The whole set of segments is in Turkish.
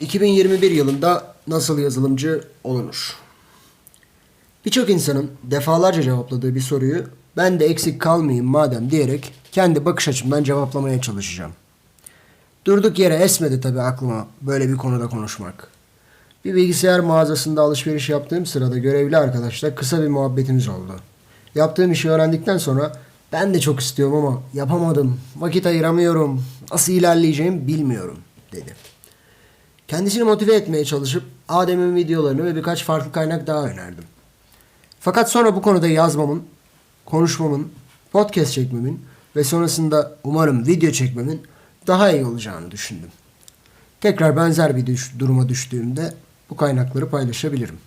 2021 yılında nasıl yazılımcı olunur? Birçok insanın defalarca cevapladığı bir soruyu ben de eksik kalmayayım madem diyerek kendi bakış açımdan cevaplamaya çalışacağım. Durduk yere esmedi tabii aklıma böyle bir konuda konuşmak. Bir bilgisayar mağazasında alışveriş yaptığım sırada görevli arkadaşla kısa bir muhabbetimiz oldu. Yaptığım işi öğrendikten sonra ben de çok istiyorum ama yapamadım, vakit ayıramıyorum, nasıl ilerleyeceğimi bilmiyorum dedi. Kendisini motive etmeye çalışıp Adem'in videolarını ve birkaç farklı kaynak daha önerdim. Fakat sonra bu konuda yazmamın, konuşmamın, podcast çekmemin ve sonrasında umarım video çekmemin daha iyi olacağını düşündüm. Tekrar benzer bir düş- duruma düştüğümde bu kaynakları paylaşabilirim.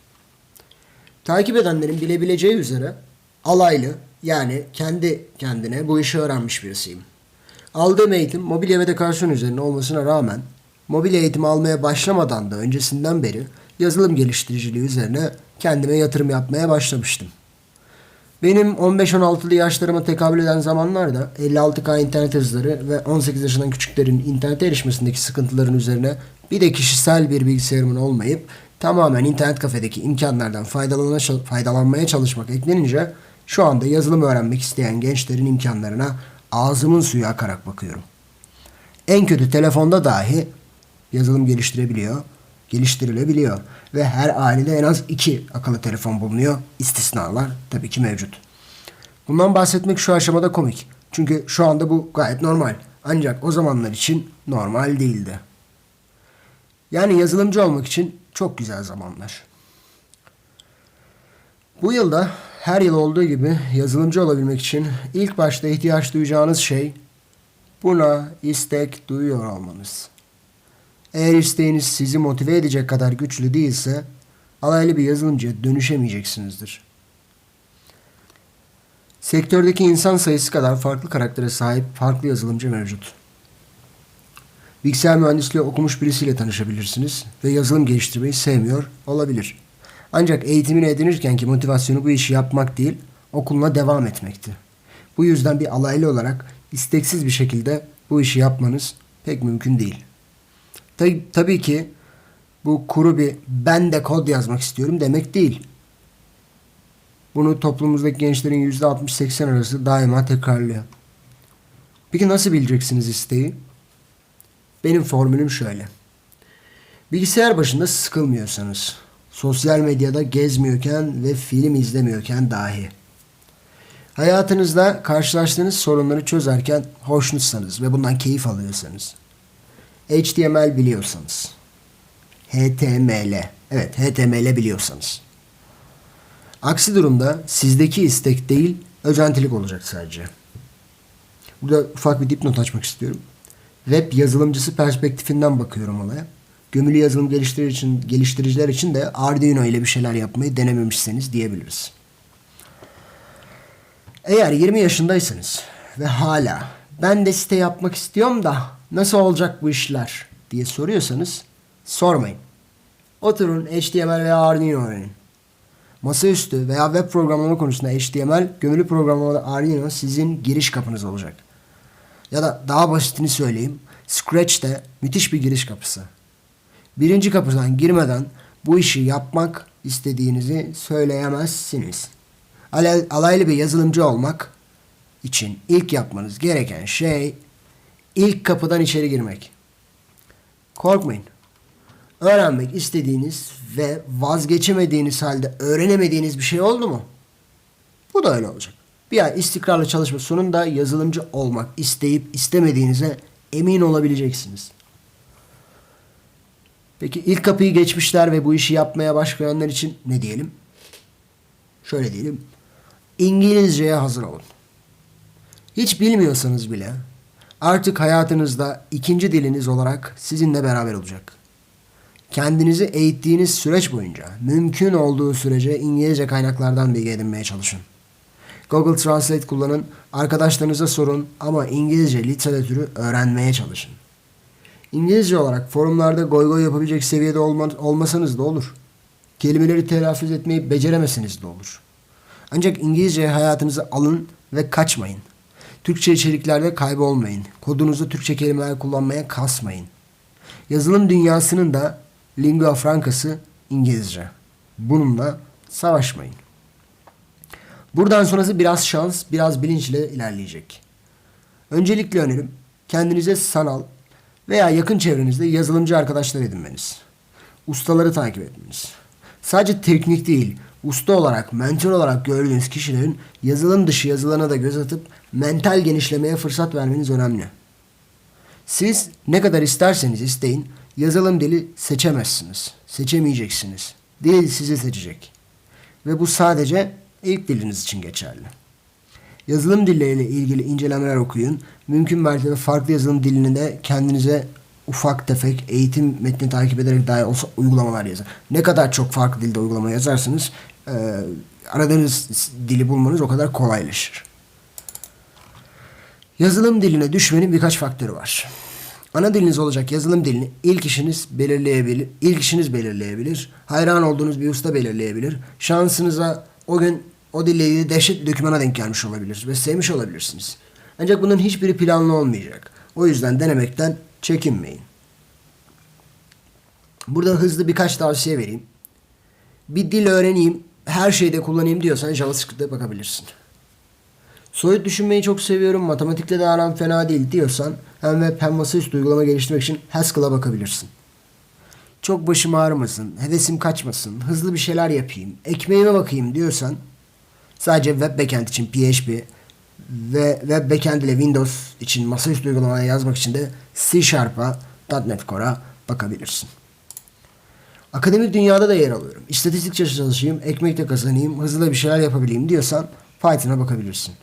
Takip edenlerin bilebileceği üzere alaylı yani kendi kendine bu işi öğrenmiş birisiyim. Aldığım eğitim mobilya ve dekorasyon üzerine olmasına rağmen mobilya eğitimi almaya başlamadan da öncesinden beri yazılım geliştiriciliği üzerine kendime yatırım yapmaya başlamıştım. Benim 15-16'lı yaşlarıma tekabül eden zamanlarda 56K internet hızları ve 18 yaşından küçüklerin internete erişmesindeki sıkıntıların üzerine bir de kişisel bir bilgisayarımın olmayıp tamamen internet kafedeki imkanlardan faydalanmaya çalışmak eklenince şu anda yazılım öğrenmek isteyen gençlerin imkanlarına ağzımın suyu akarak bakıyorum. En kötü telefonda dahi yazılım geliştirebiliyor, geliştirilebiliyor ve her ailede en az iki akıllı telefon bulunuyor. İstisnalar tabii ki mevcut. Bundan bahsetmek şu aşamada komik. Çünkü şu anda bu gayet normal. Ancak o zamanlar için normal değildi. Yani yazılımcı olmak için çok güzel zamanlar. Bu yılda her yıl olduğu gibi yazılımcı olabilmek için ilk başta ihtiyaç duyacağınız şey buna istek duyuyor olmanız. Eğer isteğiniz sizi motive edecek kadar güçlü değilse alaylı bir yazılımcıya dönüşemeyeceksinizdir. Sektördeki insan sayısı kadar farklı karaktere sahip farklı yazılımcı mevcut. Bilgisayar mühendisliği okumuş birisiyle tanışabilirsiniz ve yazılım geliştirmeyi sevmiyor olabilir. Ancak eğitimini edinirken ki motivasyonu bu işi yapmak değil, okuluna devam etmekti. Bu yüzden bir alaylı olarak isteksiz bir şekilde bu işi yapmanız pek mümkün değil. Tabii, tabii ki bu kuru bir ben de kod yazmak istiyorum demek değil. Bunu toplumumuzdaki gençlerin %60-80 arası daima tekrarlıyor. Peki nasıl bileceksiniz isteği? Benim formülüm şöyle. Bilgisayar başında sıkılmıyorsanız, sosyal medyada gezmiyorken ve film izlemiyorken dahi, hayatınızda karşılaştığınız sorunları çözerken hoşnutsanız ve bundan keyif alıyorsanız, HTML biliyorsanız, HTML, evet HTML biliyorsanız, aksi durumda sizdeki istek değil, özentilik olacak sadece. Burada ufak bir dipnot açmak istiyorum. Web yazılımcısı perspektifinden bakıyorum olaya. Gömülü yazılım geliştirici için, geliştiriciler için de Arduino ile bir şeyler yapmayı denememişseniz diyebiliriz. Eğer 20 yaşındaysanız ve hala ben de site yapmak istiyorum da nasıl olacak bu işler diye soruyorsanız sormayın. Oturun HTML veya Arduino öğrenin. Masaüstü veya web programlama konusunda HTML, gömülü programlamada Arduino sizin giriş kapınız olacak. Ya da daha basitini söyleyeyim. Scratch de müthiş bir giriş kapısı. Birinci kapıdan girmeden bu işi yapmak istediğinizi söyleyemezsiniz. Alay- Alaylı bir yazılımcı olmak için ilk yapmanız gereken şey ilk kapıdan içeri girmek. Korkmayın. Öğrenmek istediğiniz ve vazgeçemediğiniz halde öğrenemediğiniz bir şey oldu mu? Bu da öyle olacak. Bir ay istikrarlı çalışma sonunda yazılımcı olmak isteyip istemediğinize emin olabileceksiniz. Peki ilk kapıyı geçmişler ve bu işi yapmaya başlayanlar için ne diyelim? Şöyle diyelim. İngilizceye hazır olun. Hiç bilmiyorsanız bile artık hayatınızda ikinci diliniz olarak sizinle beraber olacak. Kendinizi eğittiğiniz süreç boyunca mümkün olduğu sürece İngilizce kaynaklardan bilgi edinmeye çalışın. Google Translate kullanın, arkadaşlarınıza sorun ama İngilizce literatürü öğrenmeye çalışın. İngilizce olarak forumlarda goy goy yapabilecek seviyede olma, olmasanız da olur. Kelimeleri telaffuz etmeyi beceremeseniz de olur. Ancak İngilizce hayatınıza alın ve kaçmayın. Türkçe içeriklerde kaybolmayın. Kodunuzda Türkçe kelimeler kullanmaya kasmayın. Yazılım dünyasının da lingua francası İngilizce. Bununla savaşmayın. Buradan sonrası biraz şans, biraz bilinçle ilerleyecek. Öncelikle önerim kendinize sanal veya yakın çevrenizde yazılımcı arkadaşlar edinmeniz. Ustaları takip etmeniz. Sadece teknik değil, usta olarak, mentor olarak gördüğünüz kişilerin yazılım dışı yazılarına da göz atıp mental genişlemeye fırsat vermeniz önemli. Siz ne kadar isterseniz isteyin yazılım dili seçemezsiniz. Seçemeyeceksiniz. Dil sizi seçecek. Ve bu sadece ilk diliniz için geçerli. Yazılım dilleriyle ilgili incelemeler okuyun. Mümkün mertebe farklı yazılım dilini de kendinize ufak tefek eğitim metni takip ederek dahi olsa uygulamalar yazın. Ne kadar çok farklı dilde uygulama yazarsanız e, aradığınız dili bulmanız o kadar kolaylaşır. Yazılım diline düşmenin birkaç faktörü var. Ana diliniz olacak yazılım dilini ilk işiniz belirleyebilir. ilk işiniz belirleyebilir. Hayran olduğunuz bir usta belirleyebilir. Şansınıza o gün o dille ilgili dehşet bir dokümana denk gelmiş olabilir ve sevmiş olabilirsiniz. Ancak bunların hiçbiri planlı olmayacak. O yüzden denemekten çekinmeyin. Burada hızlı birkaç tavsiye vereyim. Bir dil öğreneyim, her şeyde kullanayım diyorsan JavaScript'e bakabilirsin. Soyut düşünmeyi çok seviyorum, matematikle de aram fena değil diyorsan hem web hem masaüstü uygulama geliştirmek için Haskell'a bakabilirsin. Çok başım ağrımasın, hevesim kaçmasın, hızlı bir şeyler yapayım, ekmeğime bakayım diyorsan sadece web backend için PHP ve web backend ile Windows için masaüstü uygulamaya yazmak için de C Sharp'a, .NET Core'a bakabilirsin. Akademik dünyada da yer alıyorum. İstatistikçi çalışayım, ekmek de kazanayım, hızlı da bir şeyler yapabileyim diyorsan Python'a bakabilirsin.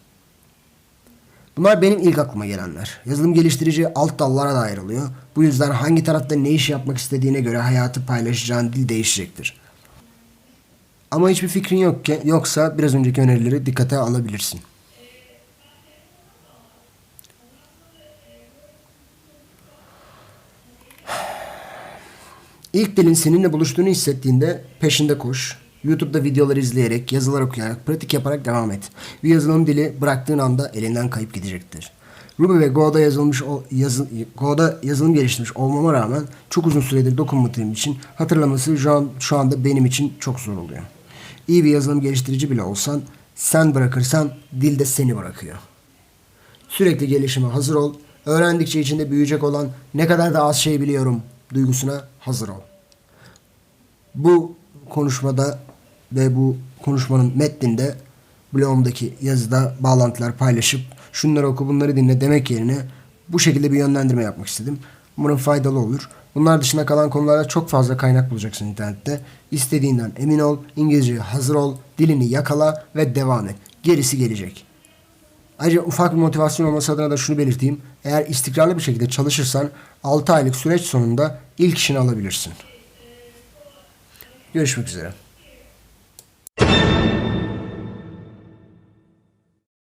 Bunlar benim ilk aklıma gelenler. Yazılım geliştirici alt dallara da ayrılıyor. Bu yüzden hangi tarafta ne iş yapmak istediğine göre hayatı paylaşacağın dil değişecektir. Ama hiçbir fikrin yok ki, yoksa biraz önceki önerileri dikkate alabilirsin. İlk dilin seninle buluştuğunu hissettiğinde peşinde koş. YouTube'da videolar izleyerek, yazılar okuyarak, pratik yaparak devam et. Bir yazılım dili bıraktığın anda elinden kayıp gidecektir. Ruby ve Go'da yazılmış o- yazı, Go'da yazılım geliştirmiş olmama rağmen çok uzun süredir dokunmadığım için hatırlaması şu an şu anda benim için çok zor oluyor. İyi bir yazılım geliştirici bile olsan sen bırakırsan dil de seni bırakıyor. Sürekli gelişime hazır ol. Öğrendikçe içinde büyüyecek olan ne kadar da az şey biliyorum duygusuna hazır ol. Bu konuşmada ve bu konuşmanın metninde blogumdaki yazıda bağlantılar paylaşıp şunları oku bunları dinle demek yerine bu şekilde bir yönlendirme yapmak istedim. Umarım faydalı olur. Bunlar dışında kalan konularda çok fazla kaynak bulacaksın internette. İstediğinden emin ol, İngilizceye hazır ol, dilini yakala ve devam et. Gerisi gelecek. Ayrıca ufak bir motivasyon olması adına da şunu belirteyim. Eğer istikrarlı bir şekilde çalışırsan 6 aylık süreç sonunda ilk işini alabilirsin. Görüşmek üzere.